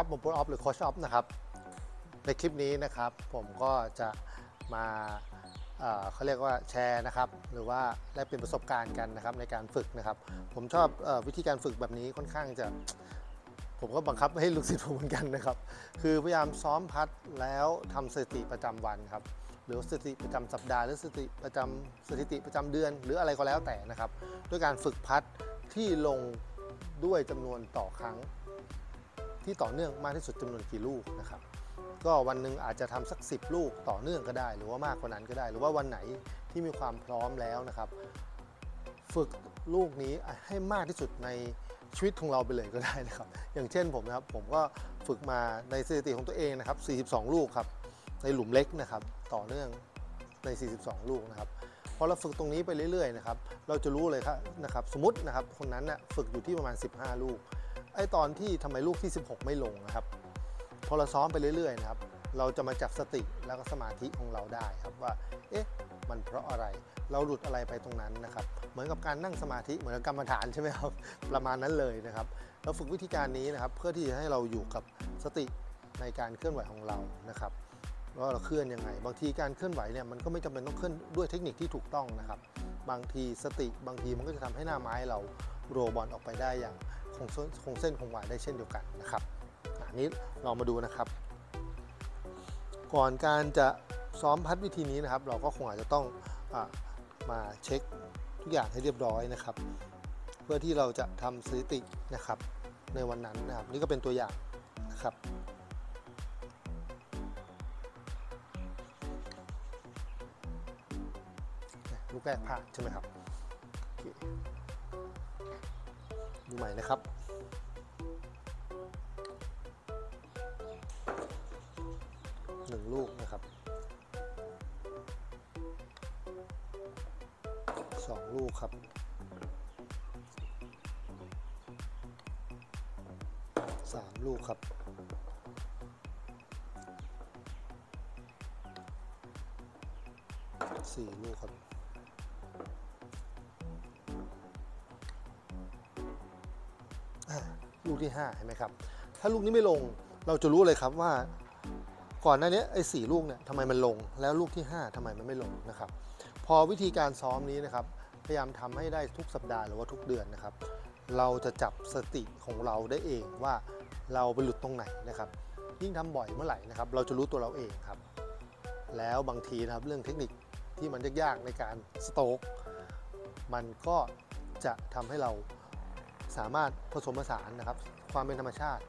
ครับผมพูดออฟหรือโคชออฟนะครับ ในคลิปนี้นะครับผมก็จะมาเเขาเรียกว่าแชร์นะครับ หรือว่าแลกเปลี่ยนประสบการณ์กันนะครับในการฝึกนะครับ ผมชอบอวิธีการฝึกแบบนี้ค่อนข้างจะ ผมก็บังคับให้ลูกศิษย์ผมเหมือนกันนะครับ คือพยายามซ้อมพัดแล้วทำสถิติประจำวันครับหรือสถิติประจำสัปดาห์หรือสถิติประจำสถิติประจำเดือน หรืออะไรก็แล้วแต่นะครับ ด้วยการฝึกพัดที่ลงด้วยจำนวนต่อครั้ง ที่ต่อเนื่องมากที่สุดจำนวนกี่ลูกนะครับ ก็วันหนึ่งอาจจะทำสัก 10 ลูกต่อเนื่องก็ได้ หรือว่ามากกว่านั้นก็ได้ หรือว่าวันไหนที่มีความพร้อมแล้วนะครับ ฝึกลูกนี้ให้มากที่สุดในชีวิตของเราไปเลยก็ได้นะครับ อย่างเช่นผมนะครับผมก็ฝึกมาในสถิติของตัวเองนะครับ 42 ลูกครับในหลุมเล็กนะครับ ต่อเนื่องใน 42 ลูกนะครับพอเราฝึกตรงนี้ไปเรื่อยๆนะครับ เราจะรู้เลยครับนะครับ สมมตินะครับคนนั้นน่ะฝึกอยู่ที่ประมาณ 15 ลูก ไอ้ตอนที่ทำไมลูกที่ 16 ไม่ลงนะครับ พอเราซ้อมไปเรื่อยๆนะครับ เราจะมาจับสติแล้วก็สมาธิของเราได้ครับว่า เอ๊ะ มันเพราะอะไร เราหลุดอะไรไปตรงนั้นนะครับ เหมือนกับการนั่งสมาธิ เหมือนกับกรรมฐานใช่ไหมครับ ประมาณนั้นเลยนะครับ เราฝึกวิธีการนี้นะครับ เพื่อที่จะให้เราอยู่กับสติในการเคลื่อนไหวของเรานะครับว่าเราเคลื่อนยังไง บางทีการเคลื่อนไหวเนี่ยมันก็ไม่จำเป็นต้องเคลื่อนด้วยเทคนิคที่ถูกต้องนะครับ บางทีสติบางทีมันก็จะทำให้หน้าไม้เราโรบอลออกไปได้อย่าง คงเส้นคงเส้นคงวาได้เช่นเดียวกันนะครับอันนี้ลองมาดูนะครับ ก่อนการจะซ้อมพัดวิธีนี้นะครับ เราก็คงอาจจะต้องอมาเช็คทุกอย่างให้เรียบร้อยนะครับ เพื่อที่เราจะทำสถิตินะครับในวันนั้นนะครับ นี่ก็เป็นตัวอย่างนะครับลูกแรกผ่านใช่ไหมครับโอเค ดูใหม่นะครับหนึ่งลูกนะครับสองลูกครับสามลูกครับสี่ลูกครับ กที่5เห็นไหมครับ ถ้าลูกนี้ไม่ลงเราจะรู้เลยครับว่า ก่อนหน้านี้ไอ้สลูกเนี่ยทำไมมันลง แล้วลูกที่ 5ทำไมมันไม่ลงนะครับ พอวิธีการซ้อมนี้นะครับ พยายามทำให้ได้ทุกสัปดาห์หรือว่าทุกเดือนนะครับ เราจะจับสติของเราได้เองว่าเราไปหลุดตรงไหนนะครับ ยิ่งทำบ่อยเมื่อไหร่นะครับ เราจะรู้ตัวเราเองครับ แล้วบางทีนะครับเรื่องเทคนิคที่มันยากๆในการสโต๊กมันก็จะทำให้เรา สามารถผสมผสานนะครับ ความเป็นธรรมชาติ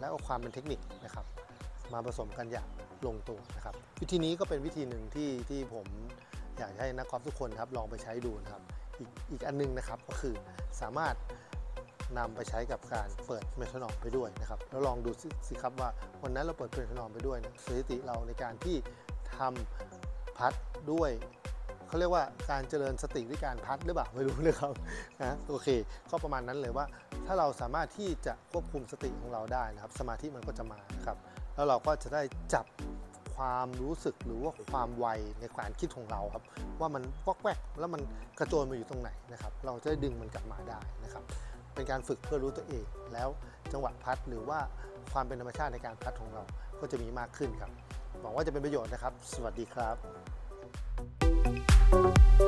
และความเป็นเทคนิคนะครับ มาผสมกันอย่างลงตัวนะครับ วิธีนี้ก็เป็นวิธีหนึ่งที่ที่ผมอยากให้นักกอล์ฟทุกคนครับลองไปใช้ดูนะครับ อีกอีกอันหนึงนะครับก็คือสามารถนำไปใช้กับการเปิดเมทานอมไปด้วยนะครับ แล้วลองดูสิครับว่าวันนั้นเราเปิดเมทานอมไปด้วยนี่ยสถิติเราในการที่ทำพัดด้วย เขาเรียกว่าการเจริญสติด้วยการพัดหรือเปล่าไม่รู้นะครับนะโอเค ก็ประมาณนั้นเลยว่า ถ้าเราสามารถที่จะควบคุมสติของเราได้นะครับ สมาธิมันก็จะมานะครับแล้วเราก็จะได้จับความรู้สึกหรือว่าความไวในการคิดของเราครับ ว่ามันวอกแวกแล้วมันกระโจนมาอยู่ตรงไหนนะครับ เราจะได้ดึงมันกลับมาได้นะครับ เป็นการฝึกเพื่อรู้ตัวเอง แล้วจังหวะพัดหรือว่าความเป็นธรรมชาติในการพัดของเราก็จะมีมากขึ้นครับหวังว่าจะเป็นประโยชน์นะครับ สวัสดีครับ you